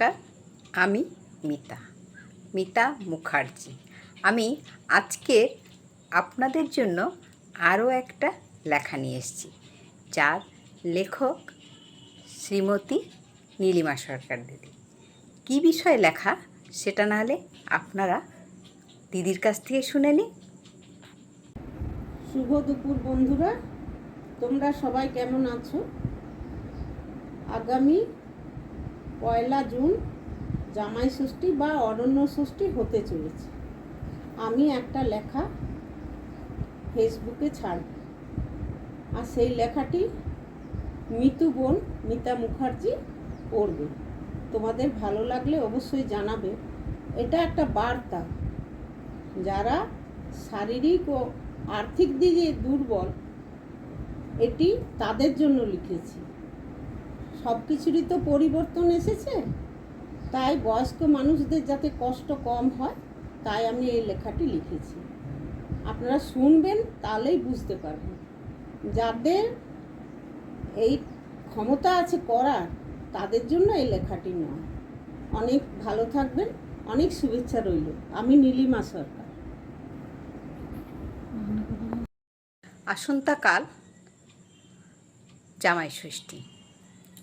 নমস্কার, আমি মিতা মিতা মুখার্জি। আমি আজকে আপনাদের জন্য আরও একটা লেখা নিয়ে এসেছি, যার লেখক শ্রীমতী নীলিমা সরকার দিদি। কী বিষয়ে লেখা সেটা নাহলে আপনারা দিদির কাছ থেকে শুনে নিন। শুভ দুপুর বন্ধুরা, তোমরা সবাই কেমন আছো? আগামী পয়লা জুন জামাই ষষ্ঠী বা অরণ্য ষষ্ঠী হতে চলেছে। আমি একটা লেখা ফেসবুকে ছাড়ব। আর সেই লেখাটি মিতু বোন মিতা মুখার্জি পড়বে। তোমাদের ভালো লাগলে অবশ্যই জানাবে। এটা একটা বার্তা। যারা শারীরিক ও আর্থিক দিকে দুর্বল, এটি তাদের জন্য লিখেছি। সব কিছুরই তো পরিবর্তন এসেছে। তাই বয়স্ক মানুষদের যাতে কষ্ট কম হয়, তাই আমি এই লেখাটি লিখেছি। আপনারা শুনবেন, তাহলেই বুঝতে পারবেন। যাদের এই ক্ষমতা আছে করার, তাদের জন্য এই লেখাটি নয়। অনেক ভালো থাকবেন, অনেক শুভেচ্ছা রইল। আমি নীলিমা সরকার। আসন্তাকাল, জামাই ষষ্ঠী।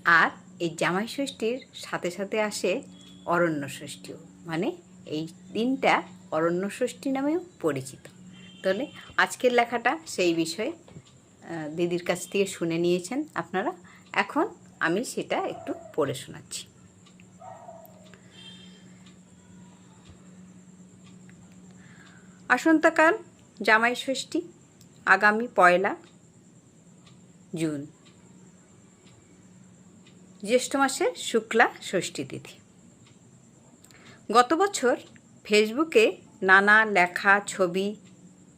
আর এই জামাই ষষ্ঠীর সাথে সাথে আসে অরণ্য ষষ্ঠীও মানে এই দিনটা অরণ্য ষষ্ঠী নামেও পরিচিত। তাহলে আজকের লেখাটা সেই বিষয়ে দিদির কাছ থেকে শুনে নিয়েছেন আপনারা। এখন আমি সেটা একটু পড়ে শোনাচ্ছি। আসন্তকাল জামাই ষষ্ঠী আগামী পয়লা জুন। জ্যৈষ্ঠ মাসের শুক্লা ষষ্ঠী তিথি। গত বছর ফেসবুকে নানা লেখা, ছবি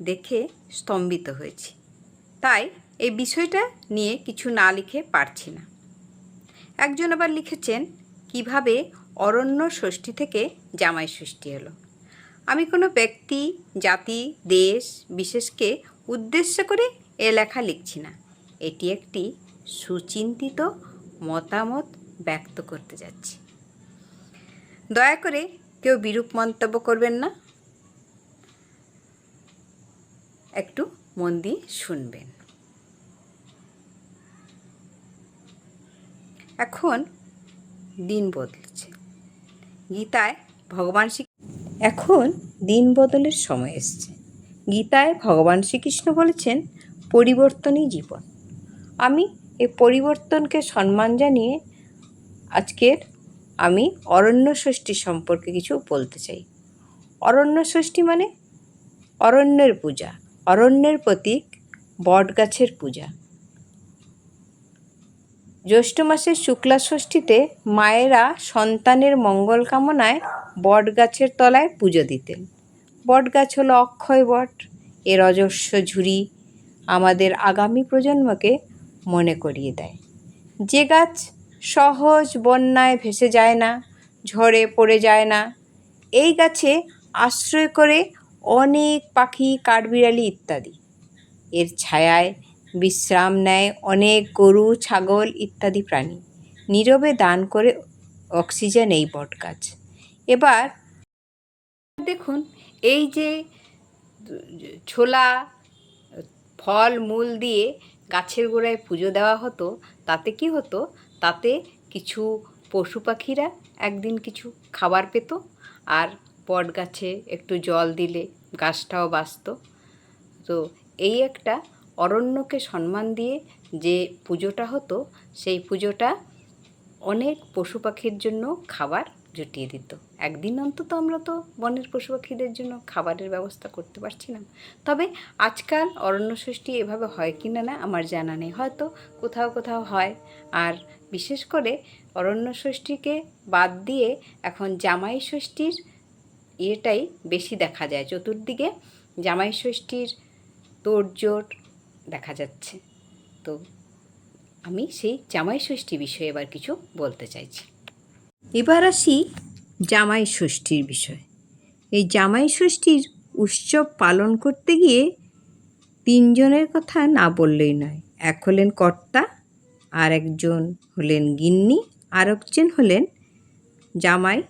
দেখে স্তম্ভিত হয়েছি। তাই এই বিষয়টা নিয়ে কিছু না লিখে পারছি না। একজন আবার লিখেছেন, কীভাবে অরণ্য ষষ্ঠী থেকে জামাই ষষ্ঠী হলো আমি কোনো ব্যক্তি, জাতি, দেশ বিশেষকে উদ্দেশ্য করে এ লেখা লিখছি না। এটি একটি সুচিন্তিত মতামত ব্যক্ত করতে যাচ্ছি। দয়া করে কেউ বিরূপ মন্তব্য করবেন না। একটু মন দিয়ে শুনবেন। এখন দিন বদলেছে। গীতায় ভগবান শ্রী এখন দিন বদলের সময় এসছে। গীতায় ভগবান শ্রীকৃষ্ণ বলেছেন, পরিবর্তনই জীবন। আমি এই পরিবর্তনকে সম্মান জানিয়ে আজকের আমি অরণ্য ষষ্ঠী সম্পর্কে কিছু বলতে চাই। অরণ্য ষষ্ঠী মানে অরণ্যের পূজা, অরণ্যের প্রতীক, বটগাছের পূজা। জ্যৈষ্ঠ মাসের শুক্লা ষষ্ঠীতে মায়েরা সন্তানের মঙ্গল কামনায় বট গাছের তলায় পুজো দিতেন। বট গাছ হলো অক্ষয় বট, এর অজস্র ঝুড়ি। আমাদের আগামী প্রজন্মকে মনে করিয়ে দেয়। যে গাছ সহজ বন্যায় ভেসে যায় না, ঝড়ে পড়ে যায় না, এই গাছে আশ্রয় করে অনেক পাখি, কাঠবিড়ালি ইত্যাদি। এর ছায়ায় বিশ্রাম নেয় অনেক গরু, ছাগল ইত্যাদি প্রাণী। নীরবে দান করে অক্সিজেন এই বটগাছ এবার দেখুন, এই যে ছোলা, ফল, মূল দিয়ে গাছের গোড়ায় পুজো দেওয়া হতো, তাতে কি হতো? তাতে কিছু পশু পাখিরা একদিন কিছু খাবার পেত আর বট গাছে একটু জল দিলে গাছটাও বাঁচত। তো এই একটা অরণ্যকে সম্মান দিয়ে যে পুজোটা হতো, সেই পুজোটা অনেক পশু পাখির জন্য খাবার জুটিয়ে দিত। একদিন অন্তত আমরা তো বনের পশু পাখিদের জন্য খাবারের ব্যবস্থা করতে পারছি না। তবে আজকাল অরণ্য ষষ্ঠী এভাবে হয় কি না না আমার জানা নেই। হয়তো কোথাও কোথাও হয়। আর বিশেষ করে অরণ্য ষষ্ঠীকে বাদ দিয়ে এখন জামাই ষষ্ঠীর ইয়েটাই বেশি দেখা যায়। চতুর্দিকে জামাই ষষ্ঠীর তোড়জোড় দেখা যাচ্ছে। তো আমি সেই জামাই ষষ্ঠী বিষয়ে এবার কিছু বলতে চাইছি। এবার আসি জামাই ষষ্ঠীর বিষয়। এই জামাই ষষ্ঠীর উৎসব পালন করতে গিয়ে তিনজনের কথা না বললেই নয়। এক হলেন কর্তা, আর একজন হলেন গিন্নি, আর একজন হলেন জামাই,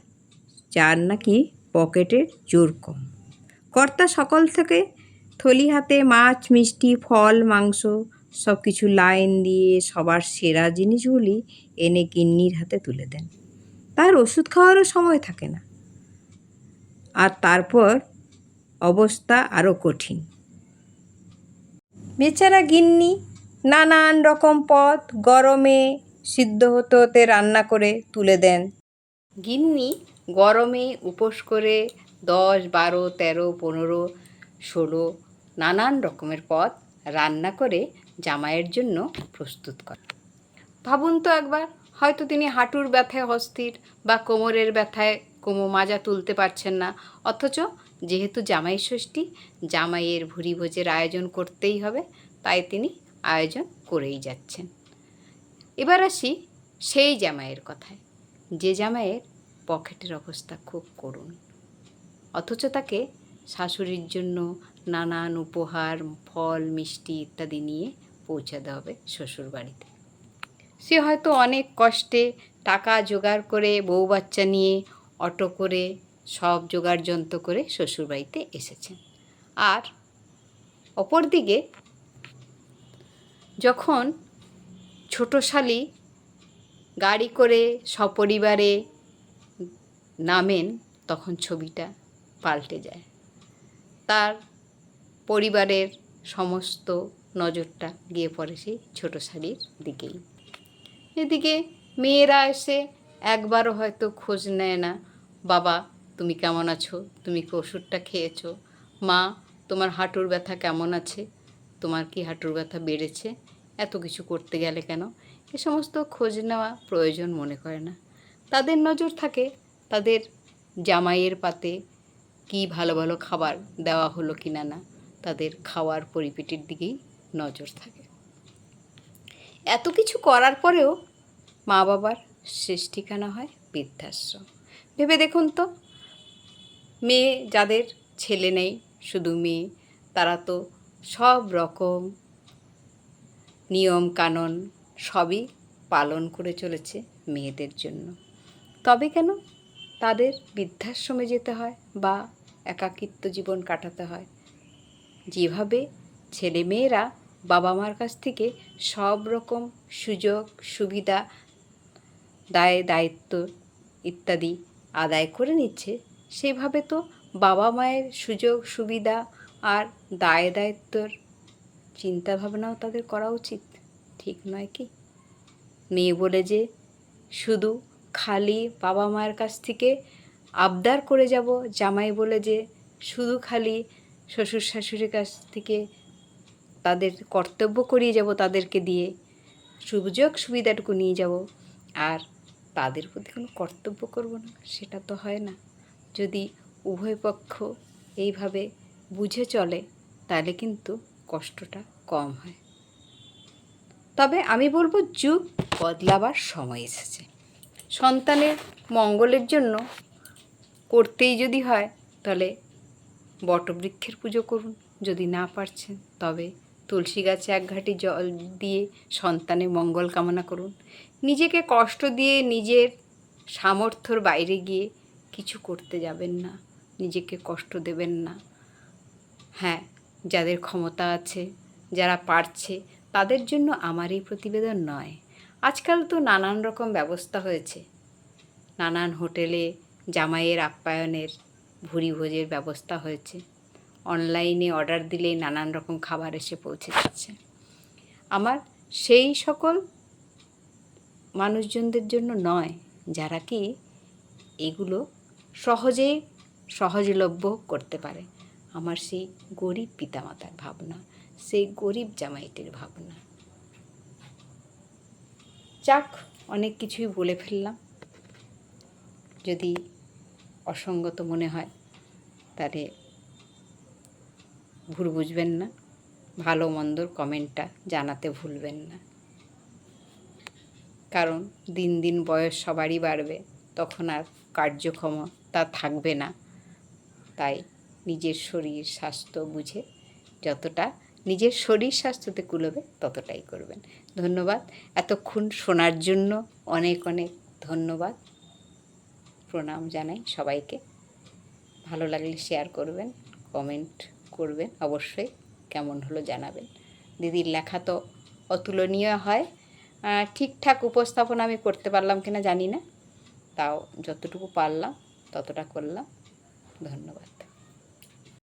যার নাকি পকেটের জোর কম। কর্তা সকল থেকে থলি হাতে মাছ, মিষ্টি, ফল, মাংস সব কিছু লাইন দিয়ে সবার সেরা জিনিসগুলি এনে গিন্নির হাতে তুলে দেন। তার ওষুধ খাওয়ারও সময় থাকে না। আর তারপর অবস্থা আরও কঠিন। বেচারা গিন্নি নানান রকম পদ গরমে সিদ্ধ হতে হতে রান্না করে তুলে দেন। গিন্নি গরমে উপোস করে দশ, বারো, তেরো, পনেরো, ষোলো নানান রকমের পদ রান্না করে জামাইয়ের জন্য প্রস্তুত করে। ভাবুন তো একবার হয়তো তিনি হাঁটুর ব্যথায় অস্থির বা কোমরের ব্যথায় কোমো মাজা তুলতে পারছেন না। অথচ যেহেতু জামাই ষষ্ঠী, জামাইয়ের ভুরি ভোজের আয়োজন করতেই হবে, তাই তিনি আয়োজন করেই যাচ্ছেন। এবার আসি সেই জামাইয়ের কথায়। যে জামাইয়ের পকেটের অবস্থা খুব করুণ। অথচ তাকে শাশুড়ির জন্য নানান উপহার, ফল, মিষ্টি ইত্যাদি নিয়ে পৌঁছাতে হবে শ্বশুরবাড়িতে। সে হয়তো অনেক কষ্টে টাকা জোগাড় করে বউ বাচ্চা নিয়ে অটো করে সব জোগাড় যন্ত্র করে শ্বশুরবাড়িতে এসেছেন। আর অপরদিকে যখন ছোট শালি গাড়ি করে সপরিবারে নামেন, তখন ছবিটা পাল্টে যায়। তার পরিবারের সমস্ত নজরটা গিয়ে পড়ে সেই ছোট শালির দিকেই। এদিকে মেয়েরা এসে একবারও হয়তো খোঁজ নেয় না। বাবা, তুমি কেমন আছো? তুমি কি ওষুধটা খেয়েছো? মা, তোমার হাঁটুর ব্যথা কেমন আছে? তোমার কি হাঁটুর ব্যথা বেড়েছে? এত কিছু করতে গেলে কেন? এ সমস্ত খোঁজ নেওয়া প্রয়োজন মনে করে না। তাদের নজর থাকে তাদের জামাইয়ের পাতে কি ভালো ভালো খাবার দেওয়া হলো কি না না। তাদের খাওয়ার পরিপেটির দিকেই নজর থাকে। এত কিছু করার পরেও মা বাবার শেষ ঠিকানা হয় বৃদ্ধাশ্রম। ভেবে দেখুন তো, মেয়ে যাদের ছেলে নেই, শুধু মেয়ে, তারা তো সব রকম নিয়ম কানুন সবই পালন করে চলেছে মেয়েদের জন্য। তবে কেন তাদের বৃদ্ধাশ্রমে যেতে হয় বা একাকিত্ব জীবন কাটাতে হয়? যেভাবে ছেলে মেয়েরা বাবা মার কাছ থেকে সব রকম সুযোগ সুবিধা দায়, দায়িত্ব ইত্যাদি আদায় করে নিচ্ছে। সেভাবে তো বাবা মায়ের সুযোগ, সুবিধা আর দায়, দায়িত্বর চিন্তাভাবনাও তাদের করা উচিত। ঠিক নয় কি? মেয়ে বলে যে, শুধু খালি বাবা মায়ের কাছ থেকে আবদার করে যাব। জামাই বলে যে, শুধু খালি শ্বশুর শাশুড়ির কাছ থেকে তাদের কর্তব্য করিয়ে যাব, তাদেরকে দিয়ে সুযোগ সুবিধাটুকু নিয়ে যাব। আর তাদের প্রতি কোনো কর্তব্য করব না, সেটা তো হয় না। যদি উভয় পক্ষ এইভাবে বুঝে চলে, তাহলে কিন্তু কষ্টটা কম হয়। তবে আমি বলব, যুগ বদলাবার সময় এসেছে। সন্তানের মঙ্গলের জন্য করতেই যদি হয়, তাহলে বটবৃক্ষের পুজো করুন। যদি না পারছেন, তবে তুলসী গাছে এক ঘাটি জল দিয়ে সন্তানের মঙ্গল কামনা করুন। নিজেকে কষ্ট দিয়ে নিজের সামর্থ্যর বাইরে গিয়ে কিছু করতে যাবেন না। নিজেকে কষ্ট দেবেন না। হ্যাঁ যাদের ক্ষমতা আছে, যারা পারছে, তাদের জন্য আমার এই প্রতিবেদন নয়। আজকাল তো নানান রকম ব্যবস্থা হয়েছে। নানান হোটেলে জামাইয়ের আপ্যায়নের ভুরি ভোজের ব্যবস্থা হয়েছে। অনলাইনে অর্ডার দিলেই নানান রকম খাবার এসে পৌঁছে যাচ্ছে। আমার সেই সকল মানুষজনদের জন্য নয়, যারা কি এগুলো সহজেই সহজলভ্য করতে পারে। আমার সেই গরিব পিতামাতার ভাবনা, সেই গরিব জামাইটির ভাবনা। যাক, অনেক কিছুই বলে ফেললাম। যদি অসঙ্গত মনে হয়, তাহলে ভুল বুঝবেন না, ভালো মন্দর কমেন্টটা জানাতে ভুলবেন না। কারণ দিন দিন বয়স সবারই বাড়বে, তখন আর কার্যক্ষমতা থাকবে না। তাই নিজের শরীর স্বাস্থ্য বুঝে যতটা নিজের শরীর স্বাস্থ্যতে কুলবে ততটাই করবেন। ধন্যবাদ। এতক্ষণ শোনার জন্য অনেক অনেক ধন্যবাদ। প্রণাম জানাই সবাইকে। ভালো লাগলে শেয়ার করবেন কমেন্ট করবেন, অবশ্যই কেমন হলো জানাবেন। দিদির লেখা তো অতুলনীয় হয়। ঠিকঠাক উপস্থাপনা আমি করতে পারলাম কিনা জানি না। তাও যতটুকু পারলাম, ততটা করলাম। ধন্যবাদ।